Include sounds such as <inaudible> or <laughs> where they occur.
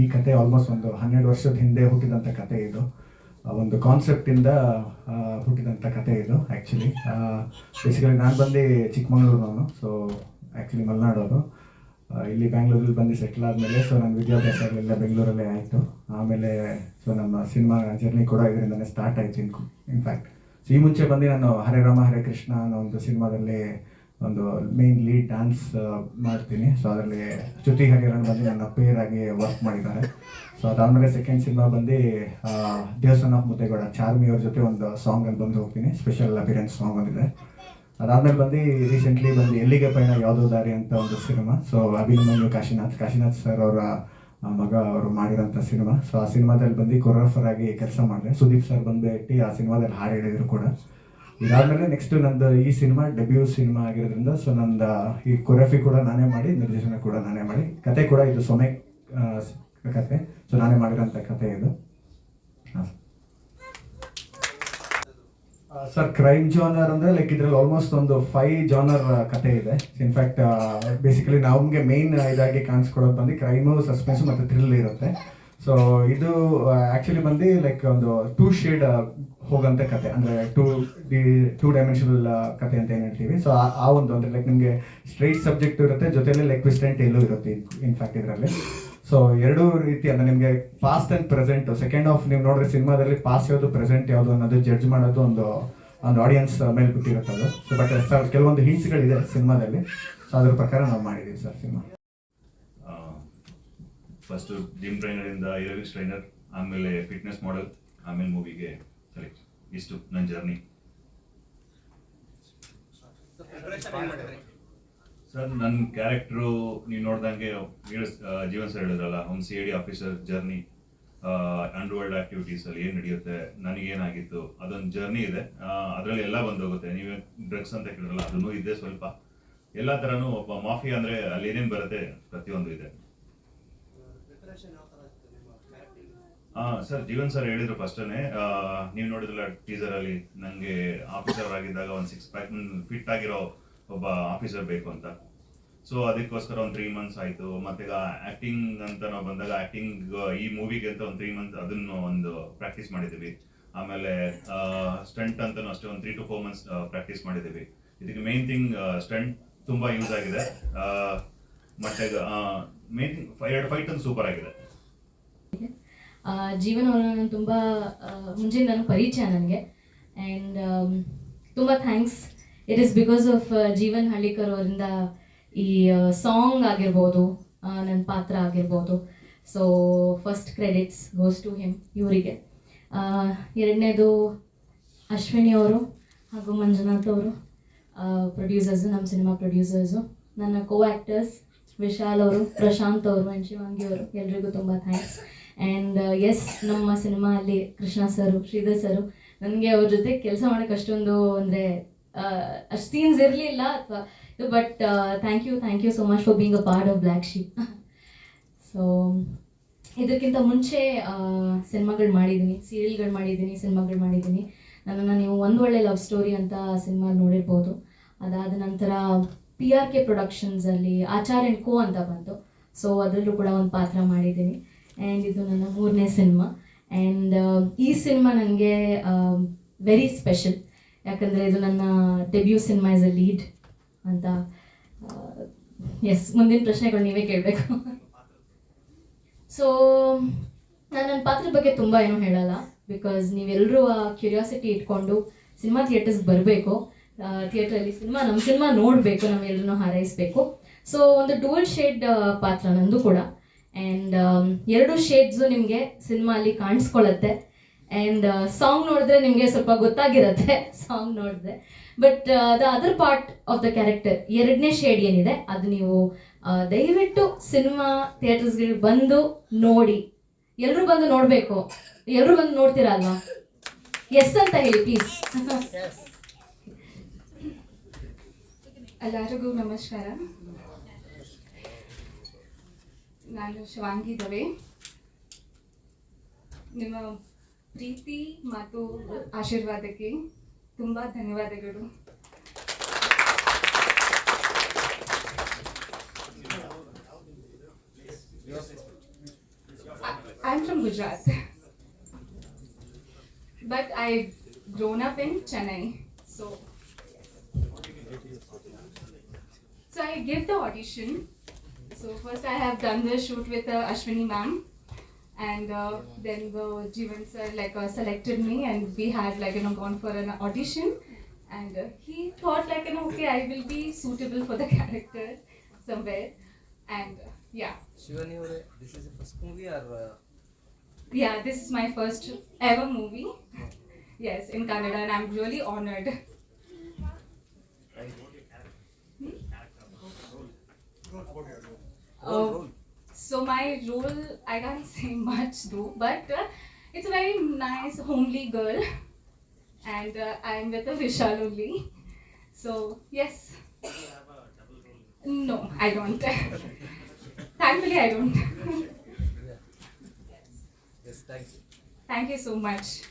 ಈ ಕತೆ ಆಲ್ಮೋಸ್ಟ್ ಒಂದು ಹನ್ನೆರಡು ವರ್ಷದ ಹಿಂದೆ ಹುಟ್ಟಿದಂಥ ಕತೆ ಇದು. ಒಂದು ಕಾನ್ಸೆಪ್ಟಿಂದ ಹುಟ್ಟಿದಂಥ ಕತೆ ಇದು ಆ್ಯಕ್ಚುಲಿ ಬೇಸಿಕಲಿ ನಾನು ಬಂದು ಚಿಕ್ಕಮಗಳೂರಿನವನು ಸೊ ಆ್ಯಕ್ಚುಲಿ ಮಲೆನಾಡೋದು ಇಲ್ಲಿ ಬ್ಯಾಂಗ್ಳೂರಲ್ಲಿ ಬಂದು ಸೆಟ್ಲ್ ಆದಮೇಲೆ ಸೊ ನನ್ನ ವಿದ್ಯಾಭ್ಯಾಸಗಳೆಲ್ಲ ಬೆಂಗಳೂರಲ್ಲೇ ಆಯಿತು. ಆಮೇಲೆ ಸೊ ನಮ್ಮ ಸಿನಿಮಾ ಜರ್ನಿ ಕೂಡ ಇದರಿಂದನೇ ಸ್ಟಾರ್ಟ್ ಆಯಿತು, ಇನ್ ಇನ್ಫ್ಯಾಕ್ಟ್ ಸೊ ಈ ಮುಂಚೆ ಬಂದು ನಾನು ಹರೇ ರಾಮ, ಹರೇ ಕೃಷ್ಣ ಅನ್ನೋ ಒಂದು ಸಿನಿಮಾದಲ್ಲಿ ಒಂದು ಮೇನ್ ಲೀಡ್ ಡ್ಯಾನ್ಸ್ ಮಾಡ್ತೀನಿ. ಸೊ ಅದರಲ್ಲಿ ಚ್ಯುತಿ ಹರಿಹರನ್ ಬಂದು ನನ್ನ ಪೇರ್ ಆಗಿ ವರ್ಕ್ ಮಾಡಿದ್ದಾರೆ. ಸೊ ಅದಾದಮೇಲೆ ಸೆಕೆಂಡ್ ಸಿನಿಮಾ ಬಂದು ದೇವಸ್ಥಾನ ಆಫ್ ಮುದ್ದೇಗೌಡ, ಚಾರ್ಮಿ ಅವ್ರ ಜೊತೆ ಒಂದು ಸಾಂಗಲ್ಲಿ ಬಂದು ಹೋಗ್ತೀನಿ. ಸ್ಪೆಷಲ್ ಅಪಿರೆನ್ಸ್ ಸಾಂಗ್ ಬಂದಿದೆ ಅದಾದಮೇಲೆ ಬಂದು ರೀಸೆಂಟ್ಲಿ ಬಂದು ಎಲ್ಲಿಗೆ ಪಯಣ, ಯಾವುದೋ ದಾರಿ ಅಂತ ಒಂದು cinema. So Abhinandan Kashinath. Kashinath sir ಅವರ ಮಗ ಅವರು ಮಾಡಿರೋಂಥ ಸಿನಿಮಾ. ಸೊ ಆ ಸಿನಿಮಾದಲ್ಲಿ ಬಂದು ಕೊರೋಫರ್ ಆಗಿ ಕೆಲಸ ಮಾಡಿದೆ. ಸುದೀಪ್ ಸರ್ ಬಂದು ಇಟ್ಟು ಆ ಸಿನಿಮಾದಲ್ಲಿ ಹಾಡು ಹೇಳಿದರು ಕೂಡ. ಇದಾದ್ಮೇಲೆ ನೆಕ್ಸ್ಟ್ ನಂದು ಈ ಸಿನಿಮಾ ಡೆಬ್ಯೂ ಸಿನಿಮಾ ಆಗಿರೋದ್ರಿಂದ ಸೊ ನಂದು ಈ ಕೊರಿಯೋಗ್ರಫಿ ಕೂಡ ನಾನೇ ಮಾಡಿ, ನಿರ್ದೇಶನ ಕೂಡ ನಾನೇ ಮಾಡಿ. ಕತೆ ಕೂಡ ಇದು ಸೊಮೆ ಕತೆ. ಸೊ ನಾನೇ ಮಾಡಿರೋಂಥ ಕತೆ ಇದು. ಸರ್ ಕ್ರೈಮ್ ಜಾನರ್ ಅಂದ್ರೆ ಲೈಕ್ ಇದ್ರಲ್ಲಿ ಆಲ್ಮೋಸ್ಟ್ ಒಂದು ಫೈವ್ ಜಾನರ್ ಕತೆ ಇದೆ. ಇನ್ಫ್ಯಾಕ್ಟ್ ಬೇಸಿಕಲಿ ನಮಗೆ ಮೇನ್ ಇದಾಗಿ ಕಾಣಿಸ್ಕೊಳ್ಳೋದು ಬಂದು ಕ್ರೈಮು ಸಸ್ಪೆನ್ಸ್ ಮತ್ತೆ ಥ್ರಿಲ್ ಇರುತ್ತೆ. ಸೊ ಇದು ಆಕ್ಚುಲಿ ಬಂದು ಲೈಕ್ ಒಂದು ಟೂ ಶೇಡ್ ಹೋಗಂತ ಕತೆ, ಅಂದ್ರೆ ಟೂ ಡಿ ಟೂ ಡೈಮೆನ್ಷನಲ್ ಕತೆ ಅಂತ ಏನು ಹೇಳ್ತೀವಿ. ಸೊ ಆ ಒಂದು, ಅಂದ್ರೆ ಲೈಕ್ ನಿಮಗೆ ಸ್ಟ್ರೈಟ್ ಸಬ್ಜೆಕ್ಟ್ ಇರುತ್ತೆ, ಜೊತೆಲಿ ಲೈಕ್ ಟ್ವಿಸ್ಟ್ ಎಲ್ಲೂ ಟೇಲು ಇರುತ್ತೆ ಇನ್ಫ್ಯಾಕ್ಟ್ ಇದರಲ್ಲಿ. ಸೊ ಎರಡೂ ರೀತಿ, ಅಂದ್ರೆ ನಿಮಗೆ past and present second half ನೀವು ನೋಡಿದ್ರೆ ಸಿನಿಮಾದಲ್ಲಿ ಪಾಸ್ಟ್ ಯಾವುದು ಪ್ರೆಸೆಂಟ್ ಯಾವುದು ಅನ್ನೋದು ಜಡ್ಜ್ ಮಾಡೋದು ಒಂದು ಒಂದು ಆಡಿಯನ್ಸ್ ಮೇಲೆ ಬಿಟ್ಟಿರುತ್ತೆ ಸೊ ಬಟ್ ಸರ್, ಕೆಲವೊಂದು ಹಿಂಟ್ಸ್ಗಳಿದೆ ಸಿನಿಮಾದಲ್ಲಿ. ಸೊ ಅದ್ರ ಪ್ರಕಾರ ನಾವು ಮಾಡಿದ್ದೀವಿ sir cinema. First gym trainer ಇಂದ ಏರೋಬಿಕ್ಸ್ ಟ್ರೈನರ್ ಆಮೇಲೆ ಫಿಟ್ನೆಸ್ ಮಾಡೆಲ್ ಆಮೇಲೆ ಮೂವಿಗೆ ಸೆಲೆಕ್ಟ್ ಇಷ್ಟು ನನ್ನ ಜರ್ನಿ ಸರ್ ನನ್ನ ಕ್ಯಾರೆಕ್ಟ್ರು ನೀವು ನೋಡ್ದಂಗೆ ಜೀವನ್ ಸರ್ ಹೇಳಿದ್ರಲ್ಲ, ಒಂದು C D officer journey underworld activities ಅಲ್ಲಿ ಏನ್ ನಡೆಯುತ್ತೆ ನನಗೇನಾಗಿತ್ತು ಅದೊಂದು ಜರ್ನಿ ಇದೆ. ಅದರಲ್ಲಿ ಎಲ್ಲ ಬಂದೋಗುತ್ತೆ. ನೀವೇ ಡ್ರಗ್ಸ್ ಅಂತ ಕೇಳಿದ್ರಲ್ಲ, ಅದನ್ನು ಇದೆ ಸ್ವಲ್ಪ. ಎಲ್ಲ ಥರನೂ ಒಬ್ಬ ಮಾಫಿಯಾ ಅಂದ್ರೆ ಅಲ್ಲಿ ಏನೇನು ಬರುತ್ತೆ, ಪ್ರತಿಯೊಂದು ಇದೆ. ಸರ್, ಜೀವನ್ ಸರ್ ಹೇಳಿದ್ರು ಫಸ್ಟನೇ ನೀವು ನೋಡಿದ್ರಲ್ಲ ಟೀಸರ್ ಅಲ್ಲಿ ನನಗೆ ಆಫೀಸರ್ ಆಗಿದ್ದಾಗ ಒಂದು ಸಿಕ್ಸ್ ಪ್ಯಾಕ್ ಫಿಟ್ ಆಗಿರೋ ಒಬ್ಬ ಆಫೀಸರ್ ಬೇಕು ಅಂತ. ಸೊ ಅದಕ್ಕೋಸ್ಕರ ಒಂದು ತ್ರೀ ಮಂತ್ಸ್ ಆಯಿತು. ಮತ್ತೆ ಆಕ್ಟಿಂಗ್ ಅಂತ ನಾವು ಬಂದಾಗ ಆಕ್ಟಿಂಗ್ ಈ ಮೂವಿಗೆ ಅಂತ ಒಂದು ತ್ರೀ ಮಂತ್ ಅದನ್ನು ಒಂದು ಪ್ರಾಕ್ಟೀಸ್ ಮಾಡಿದ್ದೀವಿ. ಆಮೇಲೆ ಸ್ಟಂಟ್ ಅಂತಲೂ ಅಷ್ಟೇ ಒಂದು three to four months practice ಮಾಡಿದ್ದೀವಿ. ಇದಕ್ಕೆ ಮೇನ್ ಥಿಂಗ್ ಸ್ಟಂಟ್ ತುಂಬ ಯೂಸ್ ಆಗಿದೆ. ಮತ್ತೆ ಮೇನ್ ಥಿಂಗ್ ಎರಡು ಫೈಟ್ ಅಂತ ಸೂಪರ್ ಆಗಿದೆ. ಆ, ನಾನು ತುಂಬ ತುಂಬ ನನ್ನ ಪರಿಚಯ ನನಗೆ. ಆ್ಯಂಡ್ ತುಂಬ thanks it is because of Jeevan Hallikar ಅವರಿಂದ ಈ ಸಾಂಗ್ ಆಗಿರ್ಬೋದು ನನ್ನ ಪಾತ್ರ ಆಗಿರ್ಬೋದು. So first credits goes to him ಇವರಿಗೆ. ಎರಡನೇದು ಅಶ್ವಿನಿ ಅವರು ಹಾಗೂ ಮಂಜುನಾಥ್ ಅವರು ಪ್ರೊಡ್ಯೂಸರ್ಸು ನಮ್ಮ ಸಿನಿಮಾ ಪ್ರೊಡ್ಯೂಸರ್ಸು ನನ್ನ ಕೋ ಆ್ಯಕ್ಟರ್ಸ್ ವಿಶಾಲ್ ಅವರು, ಪ್ರಶಾಂತ್ ಅವರು ಆ್ಯಂಡ್ ಶಿವಾಂಗಿ ಅವರು, ಎಲ್ರಿಗೂ ತುಂಬ ಥ್ಯಾಂಕ್ಸ್ ಆ್ಯಂಡ್ ಎಸ್ ನಮ್ಮ ಸಿನಿಮಾ ಅಲ್ಲಿ ಕೃಷ್ಣ ಸರು ಶ್ರೀಧರ್ ಸರು ನನಗೆ ಅವ್ರ ಜೊತೆ ಕೆಲಸ ಮಾಡೋಕ್ಕೆ ಅಷ್ಟೊಂದು ಅಂದರೆ ಅಷ್ಟು ಸೀನ್ಸ್ ಇರಲಿಲ್ಲ, ಅಥವಾ but thank you thank you so much for being a part of black sheep so ಇದಕ್ಕಿಂತ ಮುಂಚೆ ಸಿನಿಮಾಗಳು ಮಾಡಿದ್ದೀನಿ ಸೀರಿಯಲ್ಗಳು ಮಾಡಿದ್ದೀನಿ ಸಿನಿಮಾಗಳು ಮಾಡಿದ್ದೀನಿ ನನ್ನನ್ನು ನೀವು ಒಂದು ಒಳ್ಳೆ ಲವ್ ಸ್ಟೋರಿ ಅಂತ ಸಿನಿಮಾ ನೋಡಿರ್ಬೋದು. ಅದಾದ ನಂತರ ಪಿ ಆರ್ ಕೆ ಪ್ರೊಡಕ್ಷನ್ಸಲ್ಲಿ ಆಚಾರ್ಯ ಕೋ ಅಂತ ಬಂತು. ಸೊ ಅದರಲ್ಲೂ ಕೂಡ ಒಂದು ಪಾತ್ರ ಮಾಡಿದ್ದೀನಿ. ಆ್ಯಂಡ್ ಇದು ನನ್ನ ಮೂರನೇ ಸಿನಿಮಾ ಆ್ಯಂಡ್ ಈ ಸಿನಿಮಾ ನನಗೆ ವೆರಿ ಸ್ಪೆಷಲ್ ಯಾಕಂದರೆ ಇದು ನನ್ನ debut cinema is a lead ಅಂತ ಎಸ್ ಮುಂದಿನ ಪ್ರಶ್ನೆಗಳು ನೀವೇ ಕೇಳಬೇಕು. ಸೊ ನಾನು ನನ್ನ ಪಾತ್ರದ ಬಗ್ಗೆ ತುಂಬ ಏನೂ ಹೇಳಲ್ಲ. ಬಿಕಾಸ್ ನೀವೆಲ್ಲರೂ ಆ ಕ್ಯೂರಿಯಾಸಿಟಿ ಇಟ್ಕೊಂಡು ಸಿನಿಮಾ ಥಿಯೇಟರ್ಸ್ಗೆ ಬರಬೇಕು. ಥಿಯೇಟ್ರಲ್ಲಿ ಸಿನಿಮಾ, ನಮ್ಮ ಸಿನಿಮಾ ನೋಡಬೇಕು ನಾವೆಲ್ಲರೂ ಹಾರೈಸಬೇಕು. ಸೊ ಒಂದು ಡೂಲ್ ಶೇಡ್ ಪಾತ್ರ ನಂದು ಕೂಡ. ಆ್ಯಂಡ್ ಎರಡು ಶೇಡ್ಸು ನಿಮಗೆ ಅಲ್ಲಿ ಕಾಣಿಸ್ಕೊಳ್ಳುತ್ತೆ ಆ್ಯಂಡ್ ಸಾಂಗ್ ನೋಡಿದ್ರೆ ನಿಮಗೆ ಸ್ವಲ್ಪ ಗೊತ್ತಾಗಿರುತ್ತೆ ಸಾಂಗ್ ನೋಡಿದ್ರೆ but the other part of the character ಎರಡನೇ ಶೇಡ್ ಏನಿದೆ, ಅದು ನೀವು ದಯವಿಟ್ಟು ಸಿನಿಮಾ ಥಿಯೇಟರ್ಸ್ಗೆ ಬಂದು ನೋಡಿ. ಎಲ್ಲರೂ ಬಂದು ನೋಡಬೇಕು. ಎಲ್ಲರೂ ಬಂದು ನೋಡ್ತೀರಾ ಅಲ್ವಾ ಎಸ್ ಅಂತ ಹೇಳಿ ಪ್ಲೀಸ್ ಎಲ್ಲರಿಗೂ ನಮಸ್ಕಾರ ನಾನು ಶಿವಾಂಗಿ ದವೆ ನಿಮ್ಮ ಪ್ರೀತಿ ಮತ್ತು ಆಶೀರ್ವಾದಕ್ಕೆ ತುಂಬ ಧನ್ಯವಾದಗಳು I'm from Gujarat, but I've grown up in Chennai. So, so I give the audition, so first I have done the shoot with uh, Ashwini ma'am, and uh, then the Jeevan sir like uh, selected me, and we had like you know gone for an audition, and uh, he thought like you know okay I will be suitable for the <laughs> character somewhere, and uh, yeah. Shivani, this is the first movie or? Uh? Yeah, this is my first ever movie. yes, in Canada, and I'm really honored. Oh, so my role, I can't <laughs> say much though, but uh, it's a very nice, homely girl, and uh, I'm with a Vishal only. So yes. No, I don't. <laughs> Thankfully, I don't. yes, thank you. Thank you so much.